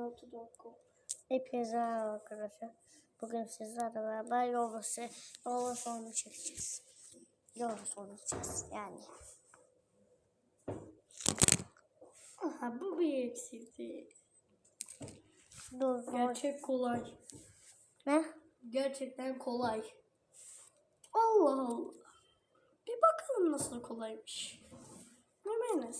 26.com Hepinize merhaba arkadaşlar. Bugün sizlerle beraber yola, se- yola sonu çekeceğiz. Yola sonu çekeceğiz yani. Aha bu bir eksikti. Dur. Gerçek kolay. Ne? Gerçekten kolay. Allah Allah. Bir bakalım nasıl kolaymış. Hemen Ay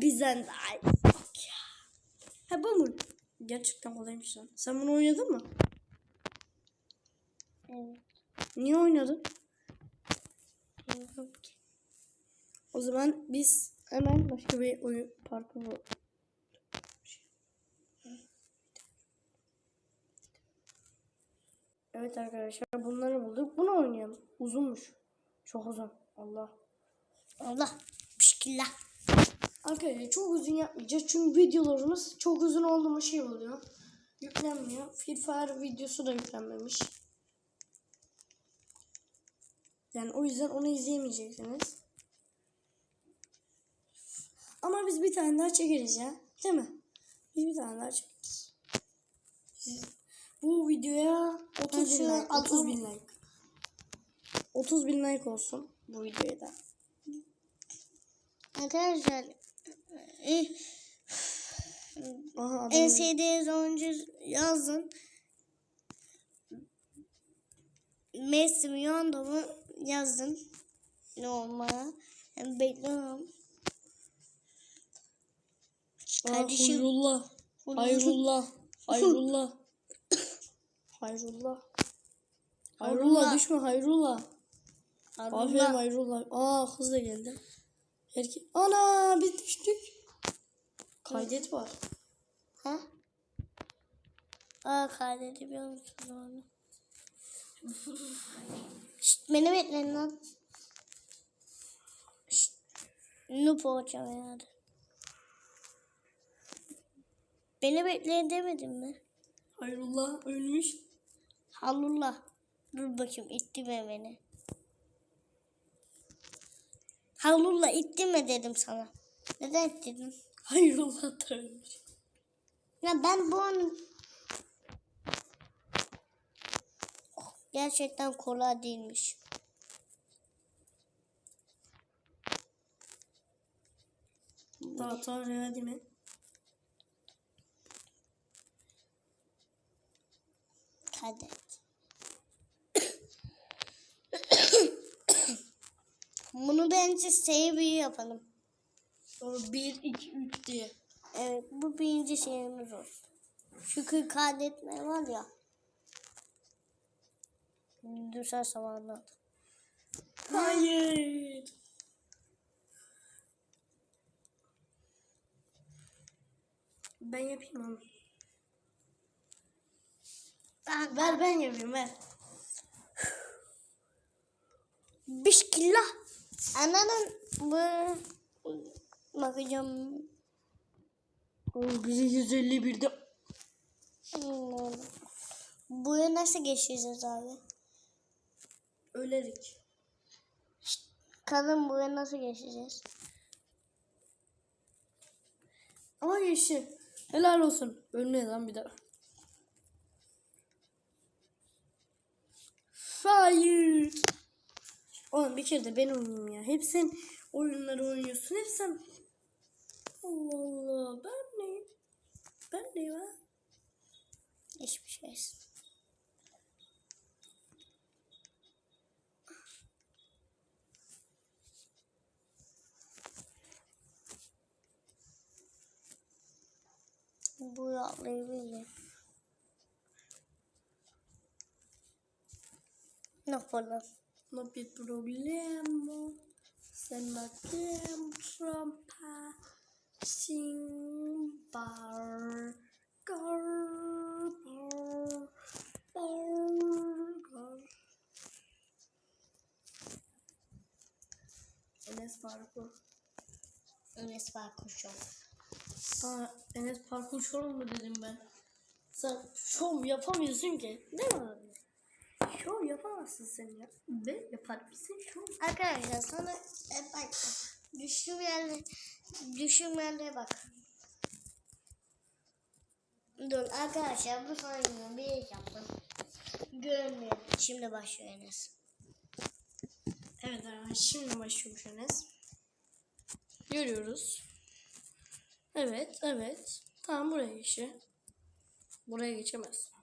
bizden daha. Bak ya. Ha bu mu? Gerçekten kolaymış lan. Sen bunu oynadın mı? Evet. Niye oynadın? bilmiyorum ki. O zaman biz hemen başka bir oyun parkuru Evet arkadaşlar bunları bulduk. Bunu oynayalım. Uzunmuş. Çok uzun. Allah. Allah. Bismillah. Arkadaşlar çok uzun yapmayacağız. Çünkü videolarımız çok uzun oldu mu şey oluyor. Yüklenmiyor. Free Fire videosu da yüklenmemiş. Yani o yüzden onu izleyemeyeceksiniz. Ama biz bir tane daha çekeriz ya. Değil mi? Biz bir tane daha çekeriz. Siz- bu videoya 30 bin like, like, 30 bin like. 30 bin like olsun bu videoya da. Arkadaşlar Aha, en sevdiğiniz oyuncu yazın. Messi mi Ronaldo yazın. Normal. Ben bekliyorum. Aa, Kardeşim. Hayrullah. Hayrullah. Hayrullah. Hayrullah. Hayrullah düşme Hayrullah. Aferin. Hayrullah. Aa hızla geldi. Herke Ana biz düştük. Kaydet var. Ha? Aa kaydedebiliyor musun onu? Şşt, beni bekleyin lan. Şşt. Noob olacağım herhalde. Beni bekleyin demedim mi? Hayrullah ölmüş. Halullah. Dur bakayım ittirme beni. Halullah ittirme dedim sana. Neden ittirdin? Hayrullah da ölmüş. Ya ben bu an... Oh, Gerçekten kolay değilmiş. Daha Tanrı'ya değil mi? Kadet. Bunu bence save yapalım. Sonra 1, 2, 3 diye. Evet bu birinci şeyimiz olsun. Şükür kaydetme var ya. Düşer zamanlar. Hayır. Ben yapayım onu. Ben, Ver ben yapayım ver. Bismillah. Ananın bu bakacağım. Bizi 151'de Hmm. Buraya nasıl geçeceğiz abi? ölerik. Kadın buraya nasıl geçeceğiz? Ama geçti. Helal olsun. Ölme lan bir daha. Hayır. Oğlum bir kere de ben oynayayım ya. Hep sen oyunları oynuyorsun. Hep sen. Allah Allah. Ben neyim? Ben neyim ha? Hiçbir şey. Bu atlayabilir. Ne yapalım? No bir problema. Se no trampa. Sin bar. Gar. Bar. Bar. Gar. Enes parkur. Enes var kuşum. Aa, Enes parkur şov mu dedim ben. Sen şov yapamıyorsun ki. Değil mi yapamazsın sen ya. Ve yapar mısın şov? Arkadaşlar sana e, bak düştüğüm yerlere düştüğüm yerlere bak. Dur arkadaşlar bu sayımı bir yaptım. Görmüyor. Şimdi başlıyor Enes. Evet arkadaşlar şimdi başlıyormuş Enes. Görüyoruz. Evet evet. Tamam buraya geçiyor. Buraya geçemez.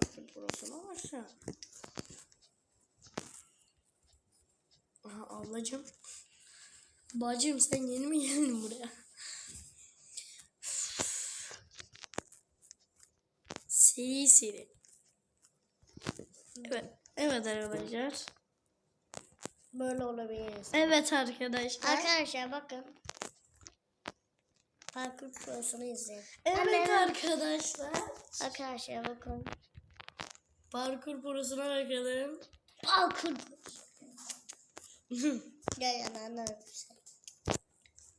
Parkur burasına aşağı. Aha ablacım. Bacım sen yeni mi geldin buraya? Seri seri. Evet. Evet arkadaşlar. Böyle olabiliriz. Evet arkadaşlar. Arkadaşlar bakın. Parkur prosunu izleyin. Evet Anne, arkadaşlar. Arkadaşlar bakın. Parkur prosuna bakalım. Parkur Gel yanağına öpsün.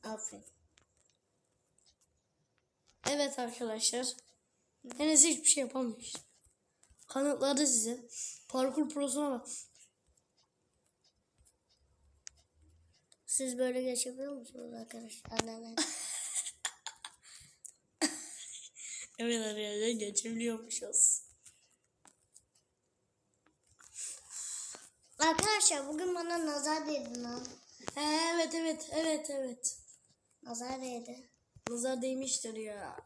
Aferin. evet arkadaşlar. Enes hiçbir şey yapamıyor. Kanıtladı size. Parkur prosuna bak. Siz böyle geçebiliyor musunuz arkadaşlar? Anneler. Evet arkadaşlar geçebiliyormuşuz. Arkadaşlar bugün bana nazar değdi lan. Evet evet evet evet. Nazar değdi. Nazar değmiştir ya.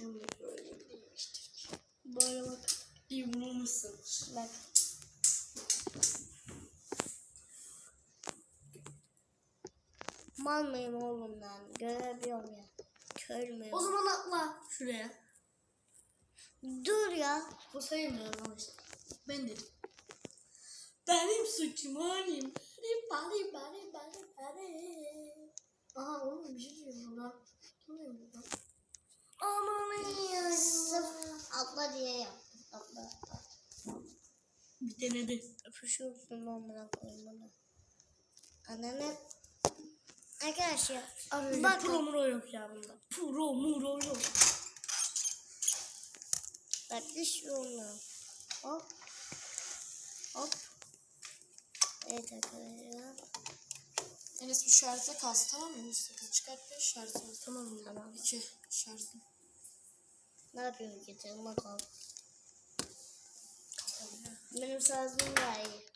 Böyle değmiştir. Böyle bak. İyi bulmuşsun. Bak. Mal mıyım oğlum lan? Görebiliyorum ya. Kör müyüm? O zaman atla şuraya. Dur ya. Bu sayılmıyor arkadaşlar. Ben dedim. Benim suçum oğlum. Bari bari bari bari. Aha oğlum bir şey lan. Ne diyorum lan? Aman ya. Atla diye yaptım. Atla. Bir denedi. Öpüşüyorsun amına koyayım bunu. Ananı. Arkadaşlar. Arkadaşlar Bakın. pro muro yok ya bunda. Pro muro yok. Bak düşüyor onu. Hop. Hop. Evet arkadaşlar. Enes bir şarja kalsın tamam mı? 108 çıkart bir şarjı. Tamam mı? Tamam. 2 şarjı. Ne yapıyorsun getirin bakalım. Benim sazım daha iyi.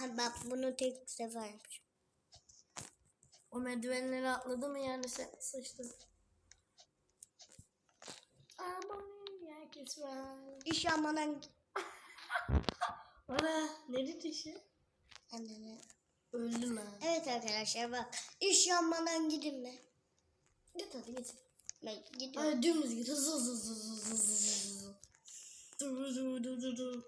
Bak bunu tek sefer yapacağım. O merdivenleri atladı mı yani sen sıçtın. Aman herkes var. İş yapmadan Ana ne dedi işi? Annene. Öldü lan. Evet arkadaşlar bak. İş yapmadan gidin mi? Git hadi git. Ben gidiyorum. Hadi dümdüz git. Hızlı hızlı hızlı hızlı hızlı hızlı. Dur dur dur dur dur.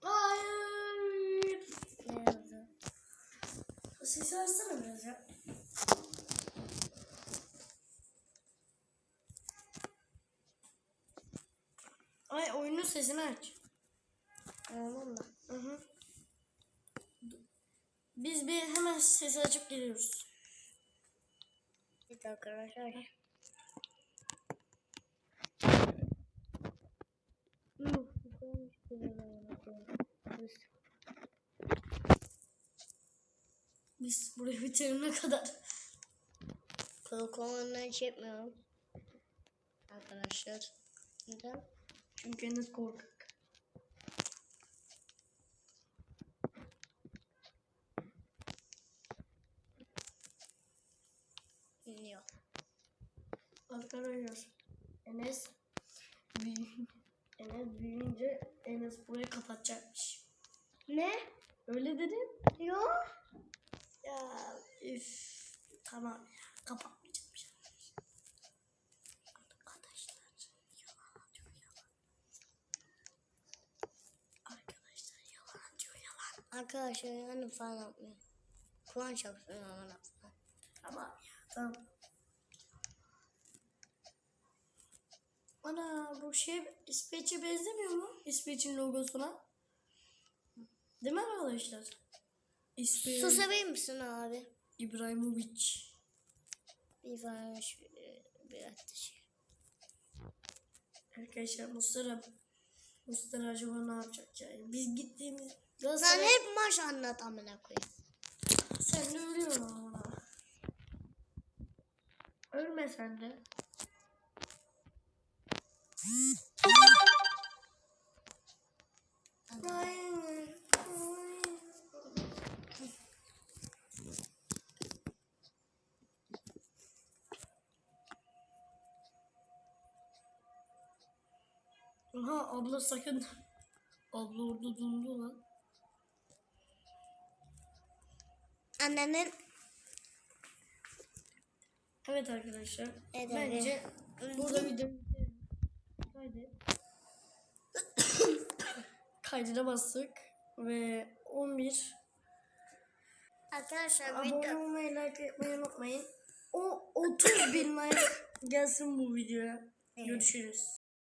Hayır. Ne yazdı? Sesi açsana biraz ya. Ay oyunun sesini aç. Anladın mı? Hı hı. Biz bir hemen sesi açıp geliyoruz. Evet arkadaşlar. Yuh, bu koymuş güzel oynadı. Biz burayı bitirene kadar. Korkulanları çekmiyorum. Arkadaşlar. Neden? Çünkü Enes korkak. Yok. Arkadaşlar Enes büyü- Enes büyüyünce Enes burayı kapatacakmış. Ne? Öyle dedin. Yok. Ya üf. Tamam ya kapatmayacakmış. Arkadaşlar yalan atıyor yalan. Arkadaşlar yalan atıyor yalan. Arkadaşlar yani falan yapmıyor. Kur'an çarpsın aman Tamam ya tamam. Ana bu şey İsveç'e benzemiyor mu? İsveç'in logosuna. Değil mi arkadaşlar? İsmi Susabilir misin abi? İbrahimovic. Bir varmış bir, bir ateş. Arkadaşlar Mustafa Mustafa acaba ne yapacak yani? Biz gittiğimiz Galatasaray hep maç anlat amına koyayım. sen de ölüyorsun ama. Ölme sen de. Aha abla sakın. Abla orada dondu lan. Annenin Evet arkadaşlar. Evet, Bence burada video kaydet. Kaydına bastık ve 11 arkadaşlar abone olmayı like etmeyi unutmayın. O 30 bin like gelsin bu videoya. Görüşürüz.